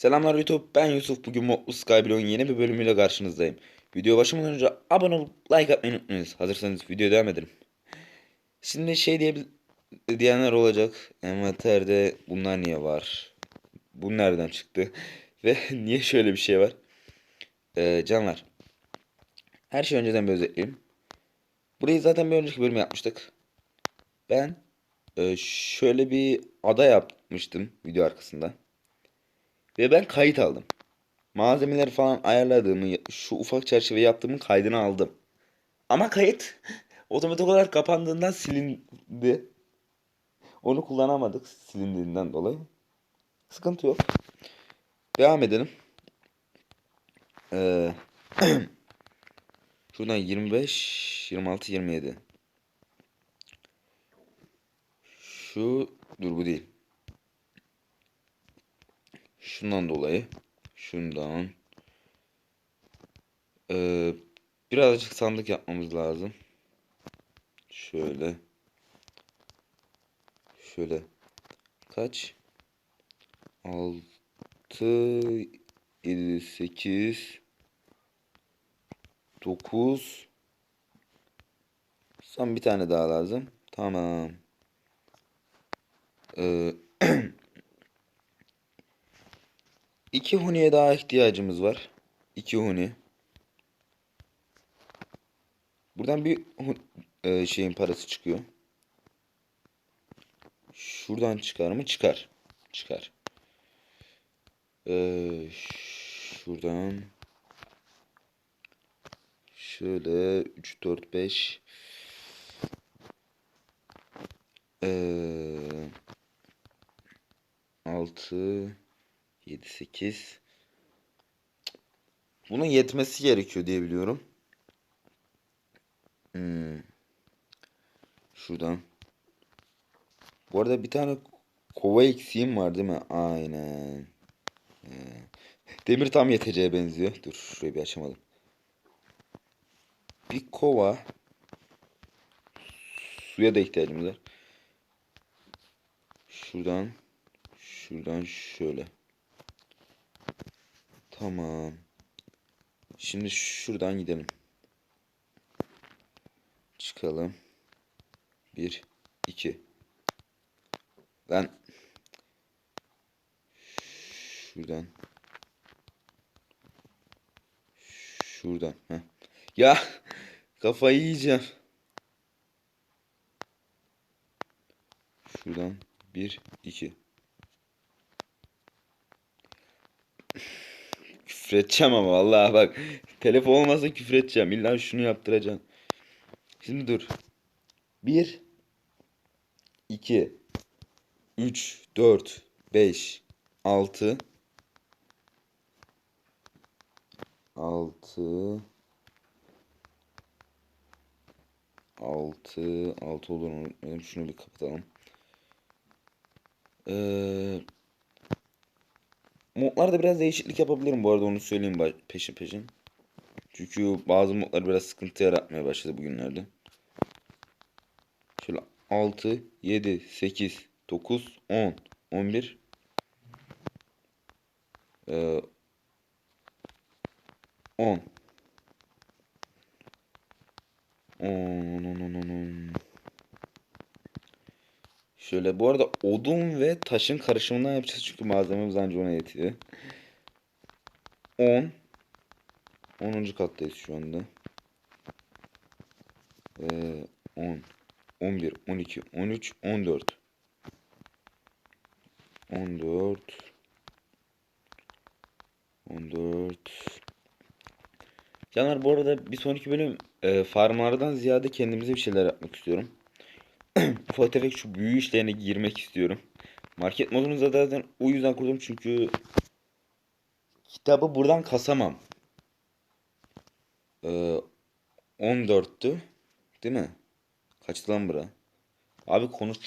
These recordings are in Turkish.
Selamlar YouTube, ben Yusuf. Bugün Mutlu Skyblock'un yeni bir bölümüyle karşınızdayım. Video başlamadan önce abone olup like atmayı unutmayınız. Hazırsanız videoya devam edelim. Şimdi şey diye diyenler olacak. Envanterde bunlar niye var? Bu nereden çıktı? Ve niye şöyle bir şey var? Ee, canlar. Her şey önceden bir özetleyeyim. Burayı zaten bir önceki bölüm yapmıştık. Ben e, şöyle bir ada yapmıştım video arkasında. Ve ben kayıt aldım. Malzemeleri falan ayarladığımı, şu ufak çerçeve yaptığımın kaydını aldım. Ama kayıt otomatik olarak kapandığından silindi. Onu kullanamadık silindiğinden dolayı. Sıkıntı yok. Devam edelim. Ee, şuradan 25, 26, 27. Şu dur bu değil. Şundan dolayı. Şundan. Ee, birazcık sandık yapmamız lazım. Şöyle. Şöyle. Kaç? 6 7 8 9 Son bir tane daha lazım. Tamam. Ee, İki huniye daha ihtiyacımız var. İki huni. Buradan bir e, şeyin parası çıkıyor. Şuradan çıkar mı? Çıkar. Çıkar. Ee, şuradan şöyle 3 4 5 ee, 6 7 8 Bunun yetmesi gerekiyor diye biliyorum. Hmm. Şuradan. Bu arada bir tane kova eksiğim var değil mi? Aynen. Demir tam yeteceğe benziyor. Dur şurayı bir açamadım. Bir kova. Suya da ihtiyacımız var. Şuradan. Şuradan şöyle. Tamam. Şimdi şuradan gidelim. Çıkalım. Bir, iki. Ben şuradan şuradan. Heh. Ya kafayı yiyeceğim. Şuradan bir, iki. Küfür edeceğim ama vallahi bak. Telefon olmasa küfür edeceğim. İlla şunu yaptıracağım. Şimdi dur. 1 2 3 4 5 6 6 6 6 olur mu unutmayalım. Şunu bir kapatalım. Eee Modlarda biraz değişiklik yapabilirim bu arada onu söyleyeyim peşin peşin. Çünkü bazı modlar biraz sıkıntı yaratmaya başladı bugünlerde. Şöyle 6, 7, 8, 9, 10, 11. Ee, 10. 10, 10, 10, 10, 10. Şöyle bu arada odun ve taşın karışımından yapacağız çünkü malzememiz anca ona yetiyor. 10 10. kattayız şu anda. Ee, 10 11 12 13 14 14 14 Canlar bu arada bir sonraki bölüm e, farmlardan ziyade kendimize bir şeyler yapmak istiyorum. Ufak tefek şu büyü işlerine girmek istiyorum. Market modunu zaten o yüzden kurdum çünkü kitabı buradan kasamam. Ee, 14'tü. Değil mi? Kaçtı lan bura? Abi konuş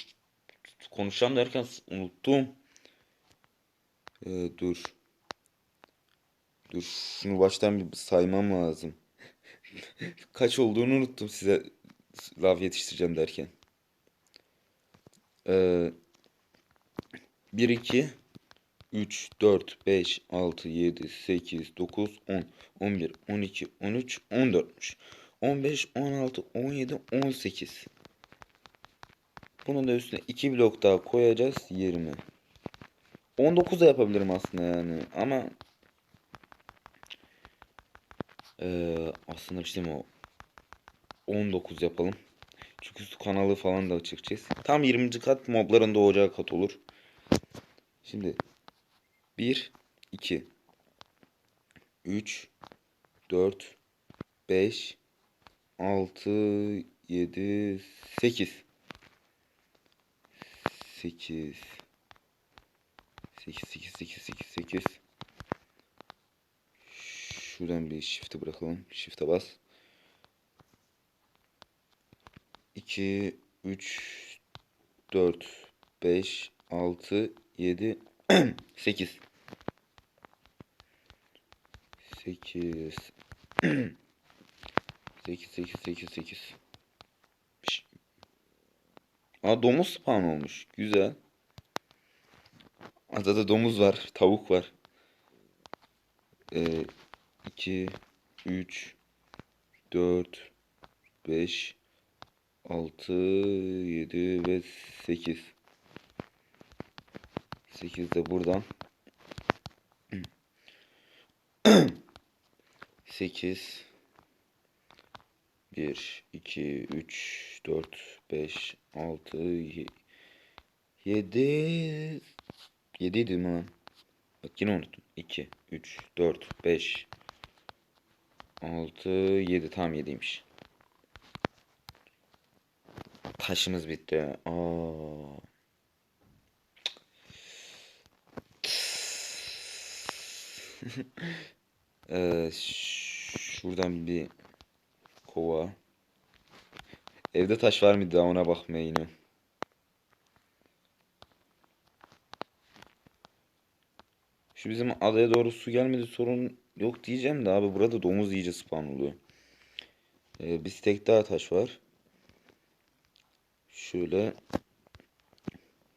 konuşacağım derken unuttum. Ee, dur. Dur şunu baştan bir saymam lazım. Kaç olduğunu unuttum size laf yetiştireceğim derken. Ee, 1 2 3, 4, 5, 6, 7, 8, 9, 10, 11, 12, 13, 14'müş. 15, 16, 17, 18. Bunun da üstüne 2 blok daha koyacağız 20. 19 da yapabilirim aslında yani ama Ee, aslında bir şey mi o? 19 yapalım. Çünkü su kanalı falan da çekeceğiz. Tam 20. kat mobların doğacağı kat olur. Şimdi 1 2 3 4 5 6 7 8 8 8 8 8 8 8 Şuradan bir shift'e bırakalım. Shift'e bas. 2 3 4 5 6 7 8 8 8 8 8 8 Aa domuz spawn olmuş. Güzel. Adada domuz var, tavuk var. Ee, 2 3 4 5 6 7 ve 8 8 de buradan 8 1 2 3 4 5 6 7 7 idi mi lan? Bak yine unuttum. 2 3 4 5 6 7 tam 7'ymiş. Taşımız bitti. Aa. ee, şuradan bir kova. Evde taş var mıydı ona bakmaya yine. Şu bizim adaya doğru su gelmedi sorun yok diyeceğim de abi burada domuz iyice spawn oluyor. Ee, bir stek daha taş var. Şöyle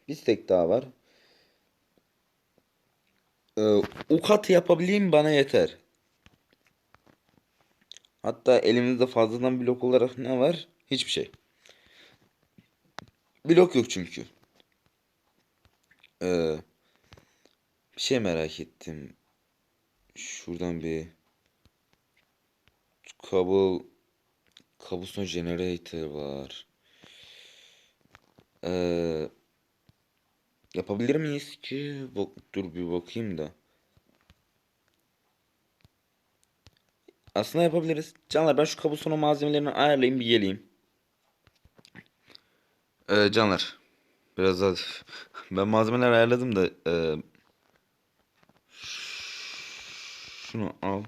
bir stek daha var. Ee, o katı yapabileyim bana yeter. Hatta elimizde fazladan blok olarak ne var? Hiçbir şey. Blok yok çünkü. Ee, bir şey merak ettim. Şuradan bir kabul kabuston generator var. Ee, yapabilir miyiz ki? Bak, dur bir bakayım da. Aslında yapabiliriz. Canlar ben şu kabustonun malzemelerini ayarlayayım bir geleyim. Ee, canlar. Biraz daha ben malzemeler ayarladım da e, şunu al.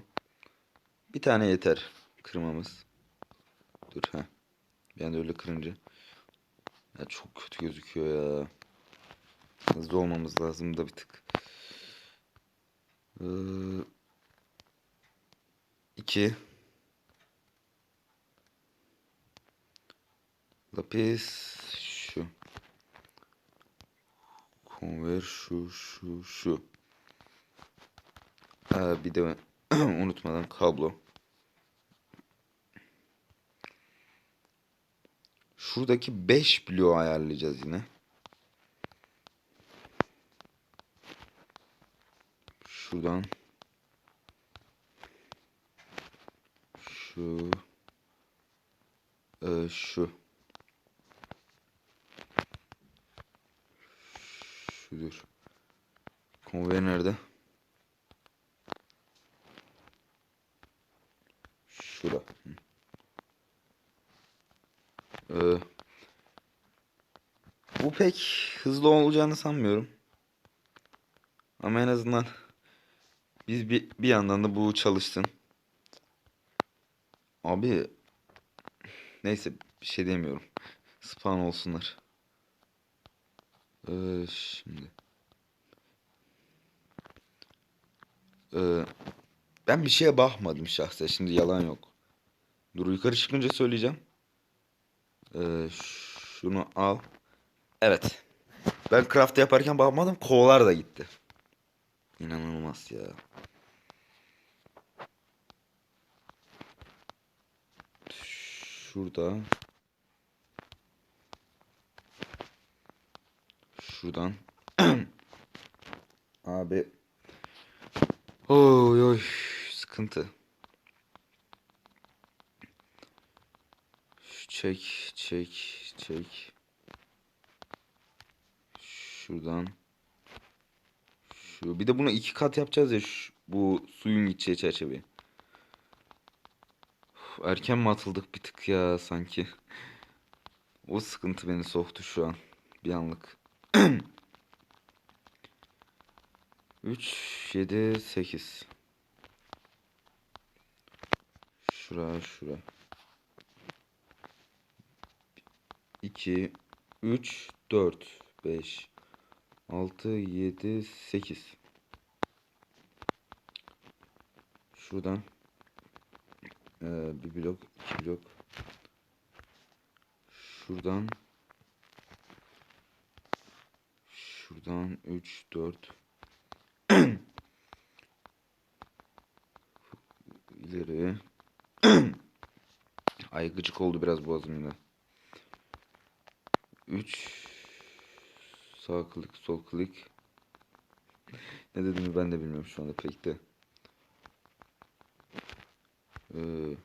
Bir tane yeter kırmamız. Dur ha. Ben de öyle kırınca. Ya çok kötü gözüküyor ya. Hızlı olmamız lazım da bir tık. Ee, iki. Lapis şu. Conver şu şu şu. Ee, bir de unutmadan kablo. Şuradaki 5 bloğu ayarlayacağız yine. Şuradan şu e, şu şudur. Konvoy nerede? Şura. Hı. Ee, bu pek hızlı olacağını sanmıyorum. Ama en azından biz bir, bir yandan da bu çalışsın. Abi neyse bir şey demiyorum. Spawn olsunlar. Ee, şimdi. Ee, ben bir şeye bakmadım şahsen. Şimdi yalan yok. Dur yukarı çıkınca söyleyeceğim. Ee, şunu al. Evet. Ben craft yaparken bakmadım. Kovalar da gitti. İnanılmaz ya. Şurada. Şuradan. Abi. Oy oy sıkıntı. Şu Çek çek çek. Şuradan. Şu bir de bunu iki kat yapacağız ya şu, bu suyun gideceği çerçeveyi. Erken mi atıldık bir tık ya sanki. O sıkıntı beni soğuttu şu an. Bir anlık. 3, 7, 8. Şura, şura. 2, 3, 4, 5, 6, 7, 8. Şuradan eee, bir blok, iki blok. Şuradan Şuradan 3, 4 ileri Ay gıcık oldu biraz boğazım yine. 3 sağ klik sol klik ne dediğimi ben de bilmiyorum şu anda pek de. Ee,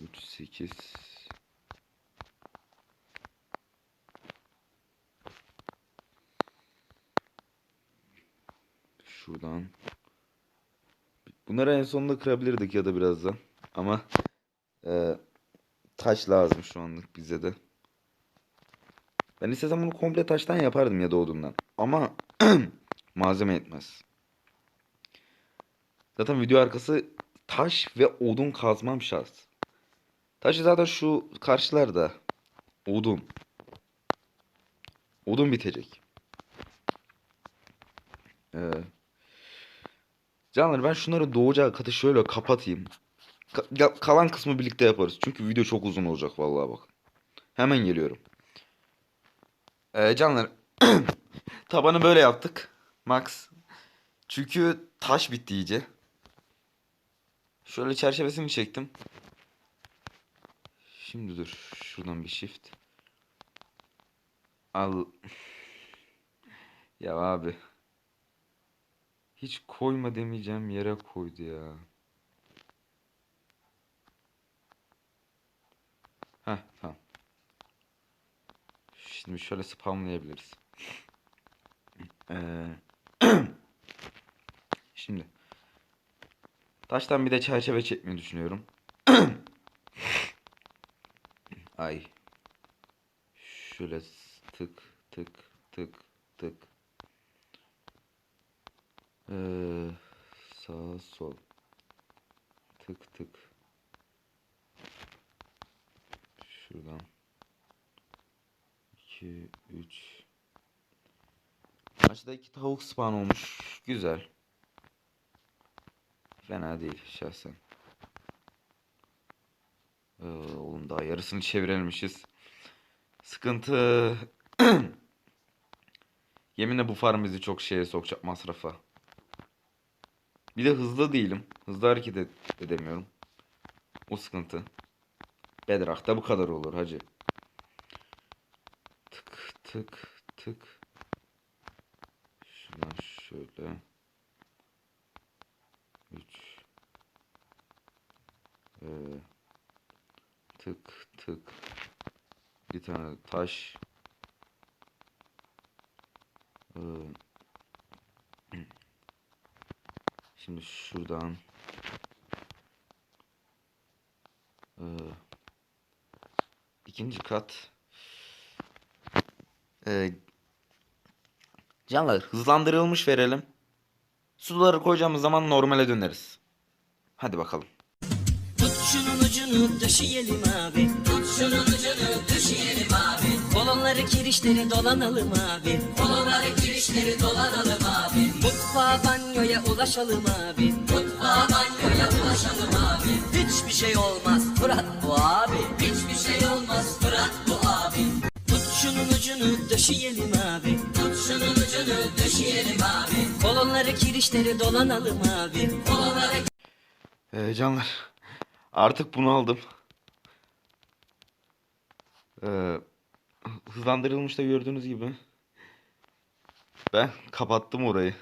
3 8 Şuradan. Bunları en sonunda kırabilirdik ya da birazdan. Ama e, taş lazım şu anlık bize de. Ben istesem bunu komple taştan yapardım ya doğduğumdan. Ama malzeme yetmez. Zaten video arkası taş ve odun kazmam şart. Taşı zaten şu karşılarda. Odun. Odun bitecek. Ee, Canlar ben şunları doğacağı katı şöyle kapatayım. Ka- kalan kısmı birlikte yaparız. Çünkü video çok uzun olacak vallahi bak. Hemen geliyorum. Ee, canlar tabanı böyle yaptık. Max. Çünkü taş bitti iyice. Şöyle çerçevesini çektim. Şimdi dur. Şuradan bir shift. Al. Ya abi. Hiç koyma demeyeceğim yere koydu ya. Heh tamam. Şimdi şöyle spamlayabiliriz. Ee, şimdi taştan bir de çerçeve çekmeyi düşünüyorum. Ay. Şöyle tık tık tık tık. Ee, sağ sol. Tık tık. Şuradan. 2 3 Maçta iki tavuk spawn olmuş. Güzel. Fena değil şahsen. Ee, oğlum daha yarısını çevirelmişiz. Sıkıntı. Yeminle bu farm bizi çok şeye sokacak masrafa. Bir de hızlı değilim. Hızlı hareket ed- edemiyorum. O sıkıntı. Bedrock'ta bu kadar olur hacı. Tık tık tık. Şuradan şöyle. 3 ee, tık tık bir tane taş ee, şimdi şuradan ee, ikinci kat ee, canlar hızlandırılmış verelim suları koyacağımız zaman normale döneriz hadi bakalım Tut şunun ucunu döşeyelim abi. Tut şunun ucunu döşeyelim abi. Kolonları kirişleri dolanalım abi. Kolonları kirişleri dolanalım abi. Mutfağa banyoya ulaşalım abi. Mutfağa banyoya ulaşalım abi. Hiçbir şey olmaz Fırat bu abi. Hiçbir şey olmaz Ucunu döşeyelim abi. Tut şunun ucunu döşeyelim abi. Kolonları kirişleri dolanalım abi. Kolonları Ee, canlar artık bunu aldım. Ee, hızlandırılmış da gördüğünüz gibi. Ben kapattım orayı.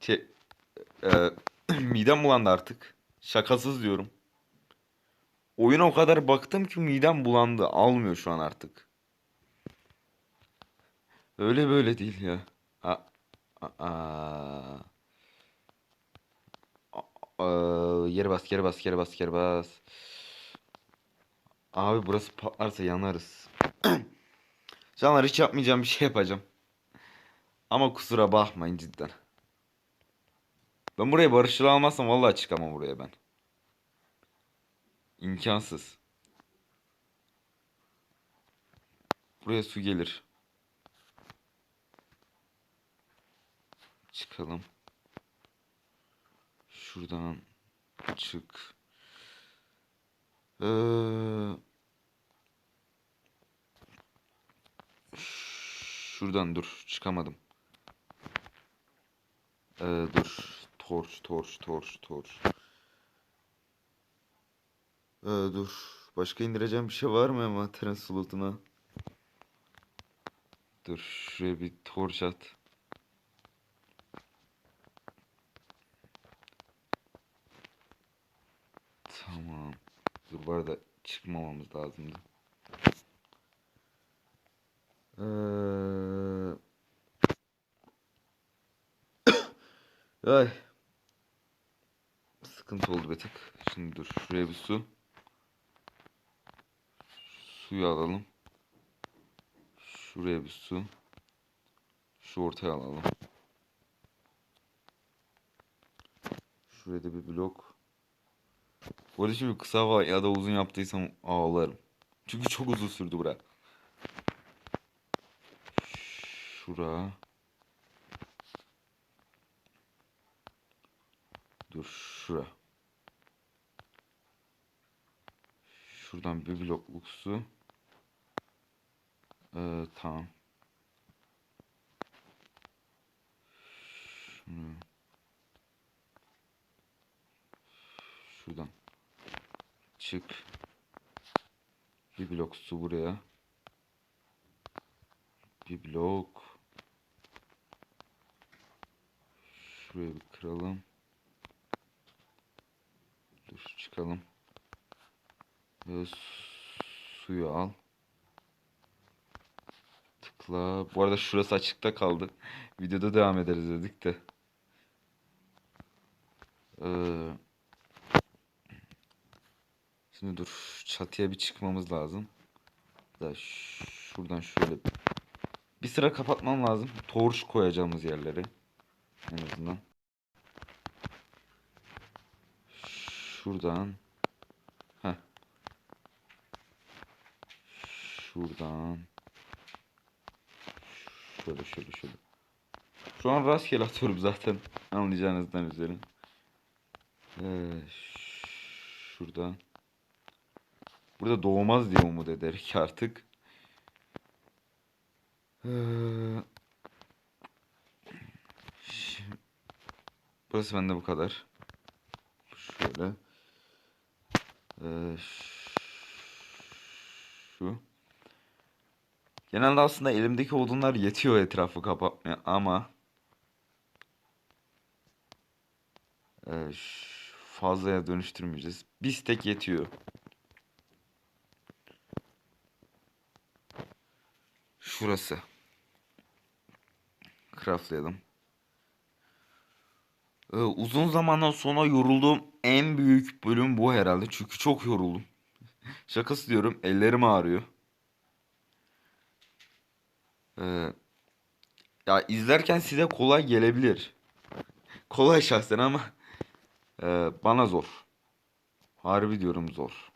Şey, e, midem bulandı artık. Şakasız diyorum. Oyuna o kadar baktım ki midem bulandı. Almıyor şu an artık. Öyle böyle değil ya. A, a, a. Yere bas, yere bas, yere bas, yere bas. Abi burası patlarsa yanarız. Canlar hiç yapmayacağım bir şey yapacağım. Ama kusura bakmayın cidden. Ben buraya barışçılı almazsam vallahi çıkamam buraya ben. İmkansız. Buraya su gelir. Çıkalım. Şuradan çık. Ee, şuradan dur. Çıkamadım. Ee, dur. Torç, torç, torç, torç. Ee, dur. Başka indireceğim bir şey var mı envanterin slotuna? Dur. Şuraya bir torç at. Tamam. Dur bu arada çıkmamamız lazımdı. Ee... Ay. Sıkıntı oldu bir tık. Şimdi dur şuraya bir su. Suyu alalım. Şuraya bir su. Şu ortaya alalım. Şuraya da bir blok. Bu arada şimdi kısa va- ya da uzun yaptıysam ağlarım. Çünkü çok uzun sürdü bura. Şura. Dur şura. Şuradan bir blokluk su. Ee, tamam. Şunu. Şuradan. Çık. Bir blok su buraya. Bir blok. Şuraya bir kıralım. Dur çıkalım. Ve suyu al. Tıkla. Bu arada şurası açıkta kaldı. Videoda devam ederiz dedik de. Ee, Şimdi dur çatıya bir çıkmamız lazım. Da şuradan şöyle bir sıra kapatmam lazım. Torç koyacağımız yerleri. En azından. Şuradan. Heh. Şuradan. Şöyle şöyle şöyle. Şu an rastgele atıyorum zaten. Anlayacağınızdan üzere. Ee, şuradan. Burada doğmaz diye umut ederek artık. Ee, burası bende bu kadar. Şöyle. Ee, şu. Genelde aslında elimdeki odunlar yetiyor etrafı kapatmaya ama ee, fazlaya dönüştürmeyeceğiz. Bir stek yetiyor. Şurası. Craftlayalım. Ee, uzun zamandan sonra yorulduğum en büyük bölüm bu herhalde. Çünkü çok yoruldum. Şakası diyorum. Ellerim ağrıyor. Ee, ya izlerken size kolay gelebilir. Kolay şahsen ama e, bana zor. Harbi diyorum zor.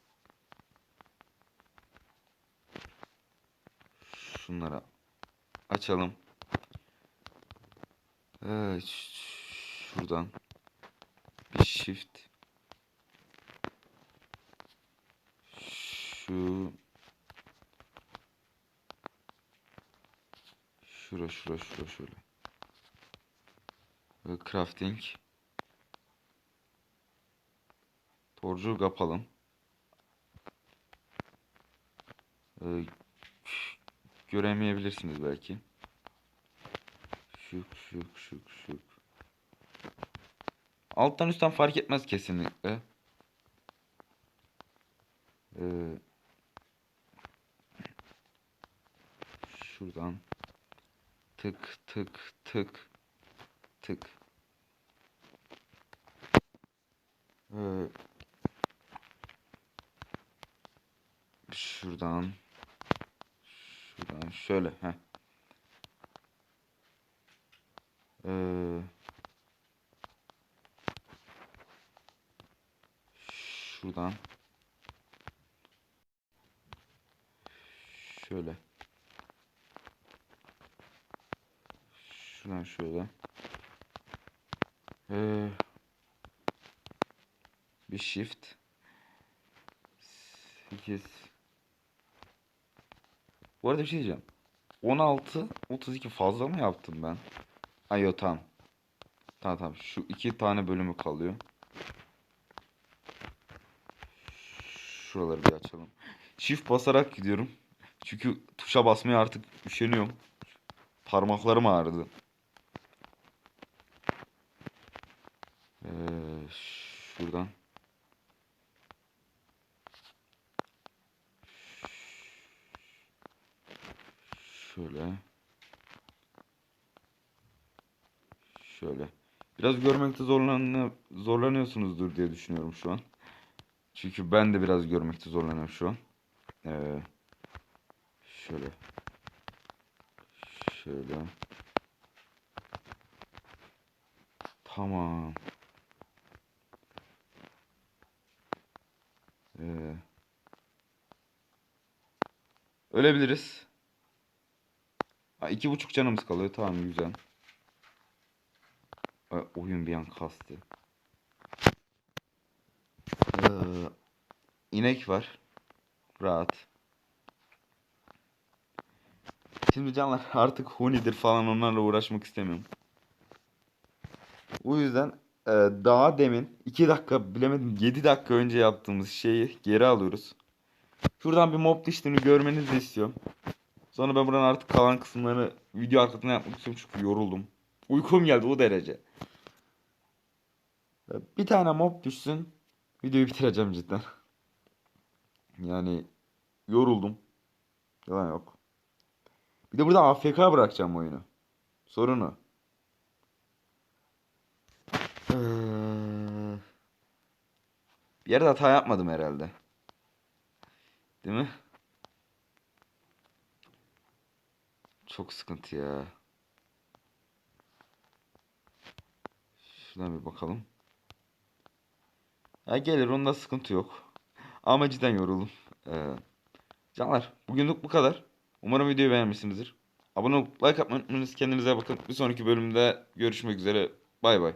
Şunları açalım. Ş- şuradan bir shift. Şu Şura şura şura şöyle. Ve crafting. Torcu kapalım. Ee, göremeyebilirsiniz belki. Şuk şuk şuk şuk. Alttan üstten fark etmez kesinlikle. Ee, şuradan tık tık tık tık. Ee, şuradan şuradan şöyle heh. Ee, şuradan. Şöyle. Şuradan şöyle. Ee, bir shift. 8 bu arada bir şey diyeceğim. 16 32 fazla mı yaptım ben? Ay yok tamam. Tamam tamam. Şu iki tane bölümü kalıyor. Şuraları bir açalım. Shift basarak gidiyorum. Çünkü tuşa basmaya artık üşeniyorum. Parmaklarım ağrıdı Ee, şuradan. Şöyle. Şöyle. Biraz görmekte zorlanıyor, zorlanıyorsunuzdur diye düşünüyorum şu an. Çünkü ben de biraz görmekte zorlanıyorum şu an. Ee, şöyle. Şöyle. Tamam. Ee, ölebiliriz. Ha, iki buçuk canımız kalıyor. Tamam güzel. Oyun bir an kastı. Ee, inek var. Rahat. Şimdi canlar artık hunidir falan onlarla uğraşmak istemiyorum. O yüzden e, daha demin 2 dakika bilemedim 7 dakika önce yaptığımız şeyi geri alıyoruz. Şuradan bir mob dişini görmenizi istiyorum. Sonra ben buranın artık kalan kısımlarını video arkasına yapmak istiyorum çünkü yoruldum. Uykum geldi o derece. Bir tane mob düşsün. Videoyu bitireceğim cidden. Yani yoruldum. Yalan yok. Bir de burada AFK bırakacağım oyunu. Sorun o. Ee, Bir yerde hata yapmadım herhalde. Değil mi? Çok sıkıntı ya. Şuradan bir bakalım. Ya gelir onda sıkıntı yok. Ama cidden yoruldum. Ee, canlar bugünlük bu kadar. Umarım videoyu beğenmişsinizdir. Abone olup like atmayı unutmayınız. Kendinize bakın. Bir sonraki bölümde görüşmek üzere. Bay bay.